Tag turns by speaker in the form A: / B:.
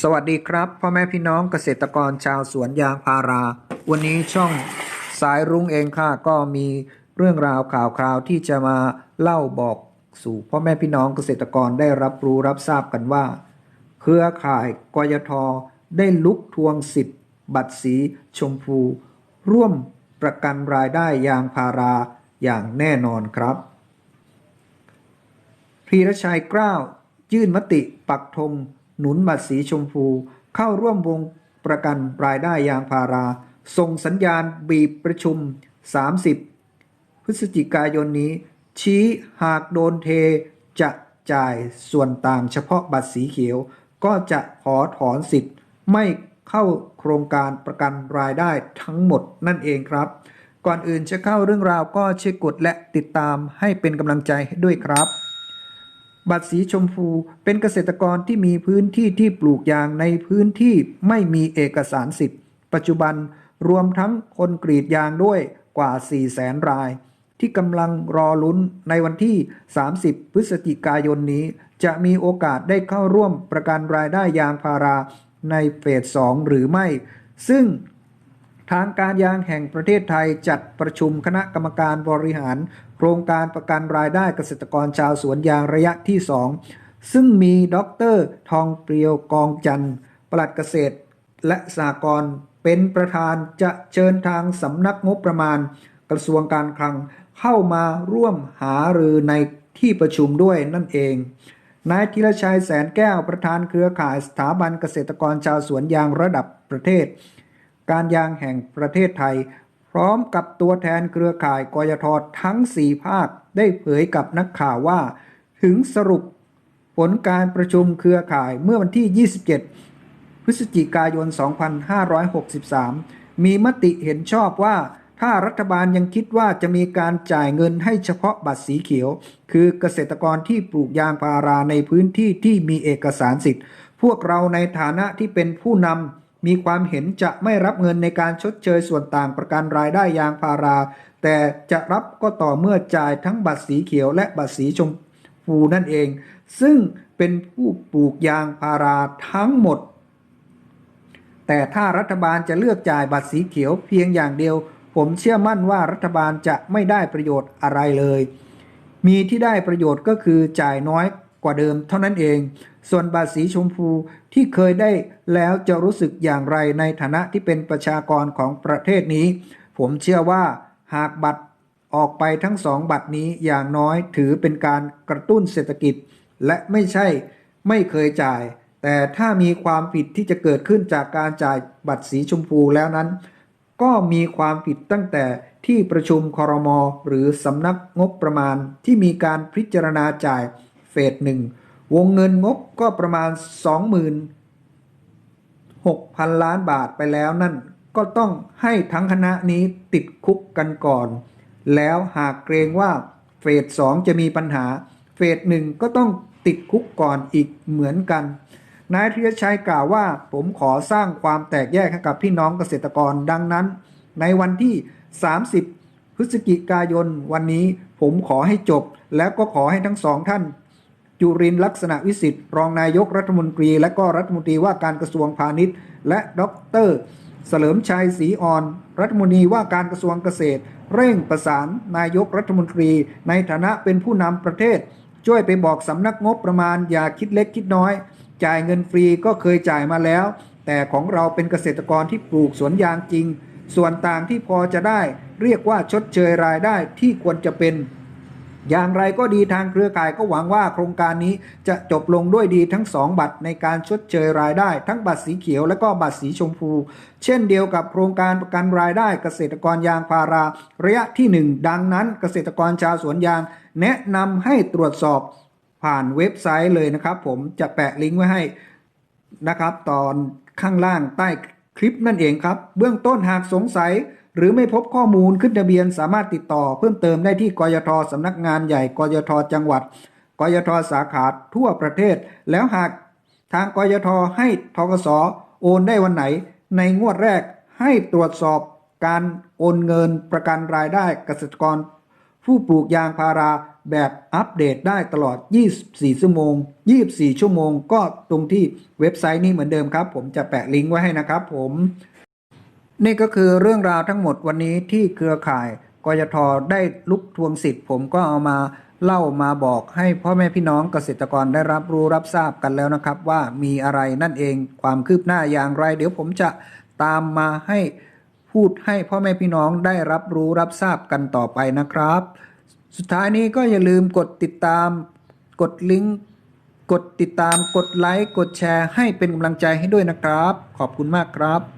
A: สวัสดีครับพ่อแม่พี่น้องเกษตรกรชาวสวนยางพารา วันนี้ช่องสายรุ้งเองค่ะก็มีเรื่องราวข่าวคราวที่จะมาเล่าบอกสู่พ่อแม่พี่น้องเกษตรกรได้รับรู้รับทราบกันว่า เครือข่ายกยทได้ลุกทวงสิทธิ์ บัตรสีชมพู ร่วมประกันรายได้ยางพาราอย่างแน่นอนครับพีรชัยกล้าวยื่นมติปักธง หนุนบัตรสีชมพู เข้าร่วมวงประกันรายได้ยางพารา ส่งสัญญาณบีบประชุม 30 พฤศจิกายนนี้ ชี้หากโดนเทจะจ่ายส่วนต่างเฉพาะบัตรสีเขียว ก็จะขอถอนสิทธิ์ ไม่เข้าโครงการประกันรายได้ทั้งหมดนั่นเองครับ ก่อนอื่นจะเข้าเรื่องราวก็เช่วยกดและติดตามให้เป็นกำลังใจด้วยครับ บัตรสีชมพูเป็นเกษตรกรที่มีพื้นที่ที่ปลูกยางในพื้นที่ไม่มีเอกสารสิทธิ์ ปัจจุบันรวมทั้งคนกรีดยางด้วยกว่า 4 0 0แสนราย ที่กำลังรอลุ้นในวันที่ 30 พฤศจิกายนนี้ จะมีโอกาสได้เข้าร่วมประกันรายได้ยางพาราในเฟส 2 หรือไม่ ซึ่ง ทางการยางแห่งประเทศไทยจัดประชุมคณะกรรมการบริหาร โครงการประกันรายได้เกษตรกรชาวสวนยางระยะที่ 2 ซึ่งมีดรทองเปรียวกองจันทร์ปลัดเกษตร และสหกรณ์เป็นประธานจะเชิญทางสำนักงบประมาณ กระทรวงการคลังเข้ามาร่วมหารือในที่ประชุมด้วยนั่นเองนายธีรชัยแสนแก้วประธานเครือข่ายสถาบันเกษตรกรชาวสวนยางระดับประเทศ การยางแห่งประเทศไทย พร้อมกับตัวแทนเครือข่ายกยททั้ง 4 ภาค ได้เผยกับนักข่าวว่า ถึงสรุปผลการประชุมเครือข่ายเมื่อวันที่ 27 พฤศจิกายน 2563 มีมติเห็นชอบว่าถ้ารัฐบาลยังคิดว่าจะมีการจ่ายเงินให้เฉพาะบัตรสีเขียว คือเกษตรกรที่ปลูกยางพาราในพื้นที่ที่มีเอกสารสิทธิ์ พวกเราในฐานะที่เป็นผู้นำ มีความเห็นจะไม่รับเงินในการชดเชยส่วนต่างประกันรายได้ยางพารา แต่จะรับก็ต่อเมื่อจ่ายทั้งบัตรสีเขียวและบัตรสีชมพูนั่นเอง ซึ่งเป็นผู้ปลูกยางพาราทั้งหมด แต่ถ้ารัฐบาลจะเลือกจ่ายบัตรสีเขียวเพียงอย่างเดียว ผมเชื่อมั่นว่ารัฐบาลจะไม่ได้ประโยชน์อะไรเลย มีที่ได้ประโยชน์ก็คือจ่ายน้อย กว่าเดิมเท่านั้นเอง ส่วนบัตรสีชมพูที่เคยได้แล้วจะรู้สึกอย่างไรในฐานะที่เป็นประชากรของประเทศนี้ ผมเชื่อว่าหากบัตรออกไปทั้งสองบัตรนี้อย่างน้อยถือเป็นการกระตุ้นเศรษฐกิจ และไม่ใช่ไม่เคยจ่าย แต่ถ้ามีความผิดที่จะเกิดขึ้นจากการจ่ายบัตรสีชมพูแล้วนั้น ก็มีความผิดตั้งแต่ที่ประชุมคอรมอหรือสำนักงบประมาณที่มีการพิจารณาจ่าย ฟสหนึ่งวงเงินงบก็ประมาณ 26,000 ล้านบาทไปแล้วนั่นก็ต้องให้ทั้งคณะนี้ติดคุกกันก่อน แล้วหากเกรงว่าเฟสสองจะมีปัญหา เฟสหนึ่งก็ต้องติดคุกก่อนอีกเหมือนกัน นายธีรชัยกล่าวว่าผมขอสร้างความแตกแยกให้กับพี่น้องเกษตรกรดังนั้น ในวันที่ 30 พฤศจิกายนวันนี้ผมขอให้จบ แล้วก็ขอให้ทั้งสองท่าน จุรินลักษณะวิสิทธิ์รองนายกรัฐมนตรี และก็รัฐมนตรีว่าการกระทรวงพาณิชย์ และดรเสลิมชัยศรีอ่อน รัฐมนตรีว่าการกระทรวงเกษตร เร่งประสานนายกรัฐมนตรี ในฐานะเป็นผู้นำประเทศ ช่วยไปบอกสำนักงบประมาณอย่าคิดเล็กคิดน้อย จ่ายเงินฟรีก็เคยจ่ายมาแล้ว แต่ของเราเป็นเกษตรกรที่ปลูกสวนยางจริง ส่วนต่างที่พอจะได้ เรียกว่าชดเชยรายได้ที่ควรจะเป็น อย่างไรก็ดีทางเครือข่ายก็หวังว่าโครงการนี้จะจบลงด้วยดีทั้ง 2 บัตรในการชดเชยรายได้ ทั้งบัตรสีเขียวและก็บัตรสีชมพู เช่นเดียวกับโครงการประกันรายได้เกษตรกรยางพารา ระยะที่ 1 ดังนั้นเกษตรกรชาวสวนยาง แนะนำให้ตรวจสอบผ่านเว็บไซต์เลยนะครับ ผมจะแปะลิงก์ไว้ให้นะครับ ตอนข้างล่างใต้คลิปนั่นเองครับ เบื้องต้นหากสงสัย หรือไม่พบข้อมูลขึ้นทะเบียนสามารถติดต่อเพิ่มเติมได้ที่กยทสำนักงานใหญ่กยทจังหวัด กยทสาขาทั่วประเทศ แล้วหากทางกยทให้ทกสโอนได้วันไหน ในงวดแรกให้ตรวจสอบการโอนเงินประกันรายได้เกษตรกร ผู้ปลูกยางพาราแบบอัปเดตได้ตลอด 24 ชั่วโมง 24 ชั่วโมง ก็ตรงที่เว็บไซต์นี้เหมือนเดิมครับ ผมจะแปะลิงก์ไว้ให้นะครับผม นี่ก็คือเรื่องราวทั้งหมดวันนี้ที่เครือข่ายกยทได้ลุกทวงสิทธิ์ ผมก็เอามาเล่ามาบอกให้พ่อแม่พี่น้องเกษตรกรได้รับรู้รับทราบกันแล้วนะครับ ว่ามีอะไรนั่นเองความคืบหน้าอย่างไร เดี๋ยวผมจะตามมาให้พูดให้พ่อแม่พี่น้องได้รับรู้รับทราบกันต่อไปนะครับ สุดท้ายนี้ก็อย่าลืมกดติดตาม กดลิงก์กดติดตามกดไลค์กดแชร์ให้เป็นกำลังใจให้ด้วยนะครับ ขอบคุณมากครับ